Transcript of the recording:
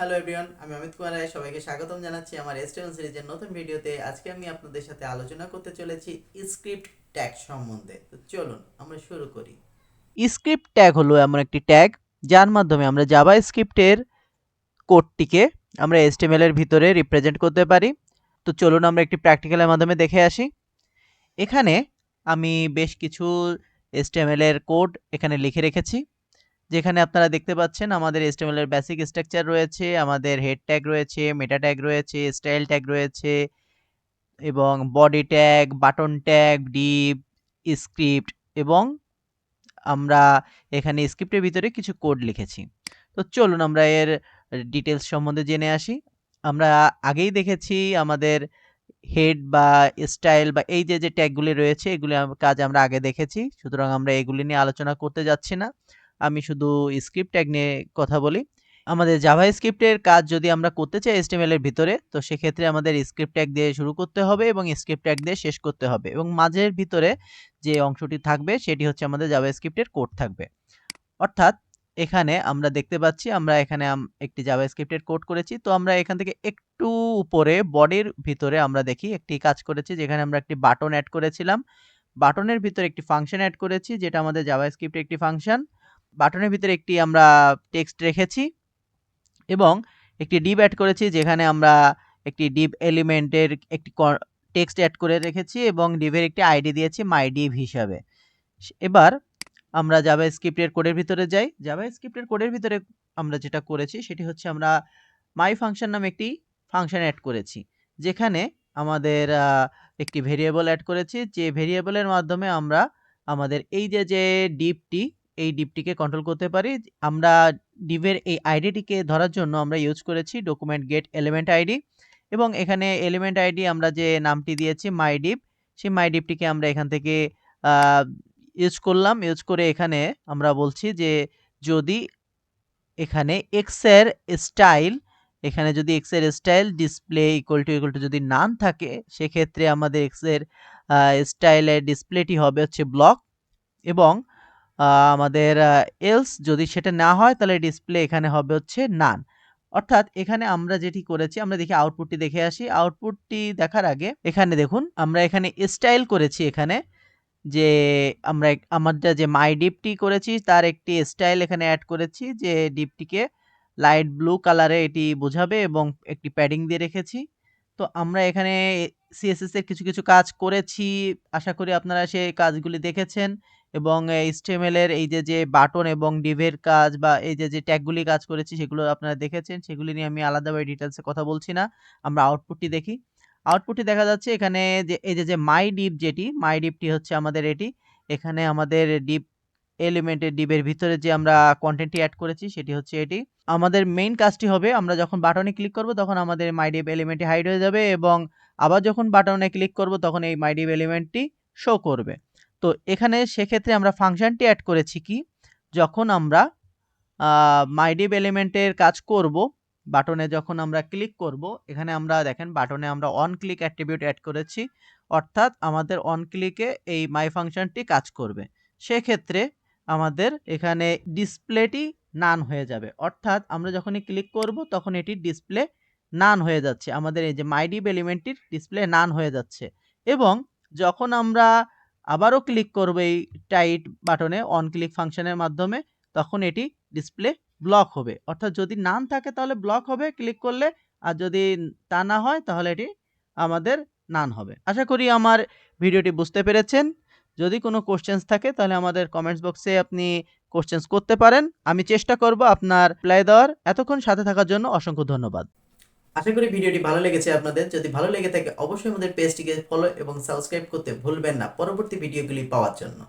Hello everyone আমি অমিত কুমার রায় সবাইকে স্বাগতম জানাচ্ছি আমার এস্টেবল সিরিজের নতুন ভিডিওতে। আজকে আমি আপনাদের সাথে আলোচনা করতে চলেছি স্ক্রিপ্ট ট্যাগ সম্বন্ধে। তো চলুন, আমরা শুরু করি। স্ক্রিপ্ট ট্যাগ হলো এমন একটি ট্যাগ যার মাধ্যমে আমরা জাভা স্ক্রিপ্টের কোডটিকে আমরা এর ভিতরে রিপ্রেজেন্ট করতে পারি। তো চলুন আমরা একটি প্র্যাকটিক্যালের মাধ্যমে দেখে আসি। এখানে আমি বেশ কিছু এর কোড এখানে লিখে রেখেছি। যেখানে আপনারা দেখতে পাচ্ছেন আমাদের HTML এর বেসিক স্ট্রাকচার রয়েছে, আমাদের হেড ট্যাগ রয়েছে মেটা ট্যাগ রয়েছে স্টাইল ট্যাগ রয়েছে এবং body tag button tag div script এবং আমরা এখানে স্ক্রিপ্টের ভিতরে কিছু কোড লিখেছি। তো চলুন আমরা এর ডিটেলস সম্বন্ধে জেনে আসি। আমরা আগেই দেখেছি আমাদের হেড বা স্টাইল বা এই যে যে ট্যাগগুলি রয়েছে, এগুলি কাজ আমরা আগে দেখেছি, সুতরাং আমরা এগুলি নিয়ে আলোচনা করতে যাচ্ছি না। আমি শুধু স্ক্রিপ্ট ট্যাগ নিয়ে কথা বলি। আমাদের জাভা স্ক্রিপ্টের কাজ যদি আমরা করতে চাই এর ভিতরে, তো সেক্ষেত্রে আমাদের স্ক্রিপ্ট ট্যাগ দিয়ে শুরু করতে হবে এবং স্ক্রিপ্ট ট্যাগ দিয়ে শেষ করতে হবে এবং মাঝের ভিতরে যে অংশটি থাকবে, সেটি হচ্ছে আমাদের জাভা স্ক্রিপ্টের কোড থাকবে। অর্থাৎ এখানে আমরা দেখতে পাচ্ছি, আমরা এখানে একটি জাভা স্ক্রিপ্টের কোড করেছি। তো আমরা এখান থেকে একটু উপরে বডির ভিতরে আমরা দেখি, একটি কাজ করেছি যেখানে আমরা একটি বাটন অ্যাড করেছিলাম। বাটনের ভিতরে একটি ফাংশন অ্যাড করেছি, যেটা আমাদের জাভা স্ক্রিপ্টের একটি ফাংশন বাটনের ভিতরে একটি আমরা টেক্সট রেখেছি এবং একটি ডিভ অ্যাড করেছি যেখানে আমরা একটি ডিভ এলিমেন্টের একটি টেক্সট অ্যাড করে রেখেছি এবং ডিভের একটি আইডি দিয়েছি মাই ডিভ হিসাবে। এবার আমরা জাভা স্ক্রিপ্টের কোডের ভিতরে যাই। জাভা স্ক্রিপ্টের কোডের ভিতরে আমরা যেটা করেছি সেটি হচ্ছে আমরা মাই ফাংশন নামে একটি ফাংশন অ্যাড করেছি, যেখানে আমাদের একটি ভেরিয়েবল অ্যাড করেছি। যে ভেরিয়েবলের মাধ্যমে আমরা আমাদের এই যে যে ডিপটি এই ডিপটিকে কন্ট্রোল করতে পারি। আমরা ডিভের এই আইডিটিকে ধরার জন্য আমরা ইউজ করেছি ডকুমেন্ট গেট এলিমেন্ট আইডি এবং এখানে এলিমেন্ট আইডি আমরা যে নামটি দিয়েছি মাই ডিপ সেই মাই ডিপটিকে আমরা এখান থেকে ইউজ করলাম। ইউজ করে এখানে আমরা বলছি যে যদি এখানে এক্সের স্টাইল এখানে যদি এক্সের style display equal to equal to যদি নান থাকে, সেক্ষেত্রে আমাদের এক্সের স্টাইলের ডিসপ্লেটি হবে হচ্ছে ব্লক এবং আমাদের এলস যদি সেটা না হয় তাহলে ডিসপ্লে এখানে হবে হচ্ছে নান অর্থাৎ এখানে আমরা যেটি করেছি, আমরা দেখি আউটপুটটি দেখে আসি। আউটপুটটি দেখার আগে এখানে দেখুন, আমরা এখানে স্টাইল করেছি এখানে। যে আমরা আমাদের যে মাই ডিপটি করেছি তার একটি স্টাইল এখানে অ্যাড করেছি, যে ডিপটিকে লাইট ব্লু কালারে এটি বোঝাবে এবং একটি প্যাডিং দিয়ে রেখেছি। তো আমরা এখানে সিএসএস এর কিছু কিছু কাজ করেছি। আশা করি আপনারা সেই কাজগুলি দেখেছেন। এবং এর এই যে যে বাটন এবং ডিভের কাজ বা এই যে যে ট্যাগগুলি কাজ করেছি সেগুলো আপনারা দেখেছেন, সেগুলি নিয়ে আমি আলাদাভাবে ডিটেলসে কথা বলছি না। আমরা আউটপুটটি দেখি। আউটপুটটি দেখা যাচ্ছে এখানে যে, এই যে যে মাই ডিপ যেটি মাই ডিপটি হচ্ছে আমাদের এটি। এখানে আমাদের ডিপ এলিমেন্টের ডিপের ভিতরে যে আমরা কন্টেন্টটি অ্যাড করেছি সেটি হচ্ছে এটি। আমাদের মেইন কাজটি হবে, আমরা যখন বাটনে ক্লিক করব তখন আমাদের মাই ডিপ এলিমেন্টটি হাইড হয়ে যাবে এবং আবার যখন বাটনে ক্লিক করব তখন এই মাই ডিপ এলিমেন্টটি শো করবে। তো এখানে সেক্ষেত্রে আমরা ফাংশনটি অ্যাড করেছি কি? যখন আমরা মাইডিভ এলিমেন্টের কাজ করব বাটনে যখন আমরা ক্লিক করব, এখানে আমরা দেখেন বাটনে আমরা অন ক্লিক অ্যাট্রিবিউট অ্যাড করেছি, অর্থাৎ আমাদের অন ক্লিকে এই মাই ফাংশনটি কাজ করবে। সেক্ষেত্রে আমাদের এখানে ডিসপ্লেটি নান হয়ে যাবে। অর্থাৎ আমরা যখনই ক্লিক করব, তখন এটি ডিসপ্লে নান হয়ে যাচ্ছে। আমাদের এই যে মাইডিভ এলিমেন্টটির ডিসপ্লে নান হয়ে যাচ্ছে। এবং যখন আমরা আবারও ক্লিক করব এই টাইট বাটনে অন ক্লিক ফাংশনের মাধ্যমে, তখন এটি ডিসপ্লে ব্লক হবে। অর্থাৎ যদি নান থাকে তাহলে ব্লক হবে ক্লিক করলে, আর যদি তা না হয় তাহলে এটি আমাদের নান হবে। আশা করি আমার ভিডিওটি বুঝতে পেরেছেন। যদি কোনো কোশ্চেন্স থাকে তাহলে আমাদের কমেন্টস বক্সে আপনি কোশ্চেন্স করতে পারেন। আমি চেষ্টা করব আপনার প্লাই দেওয়ার। এতক্ষণ সাথে থাকার জন্য অসংখ্য ধন্যবাদ। আশা করি ভিডিওটি ভালো লেগেছে আপনাদের। যদি ভালো লেগে থাকে, অবশ্যই আমাদের পেজটিকে ফলো এবং সাবস্ক্রাইব করতে ভুলবেন না। পরবর্তী ভিডিওগুলি পাওয়ার জন্য।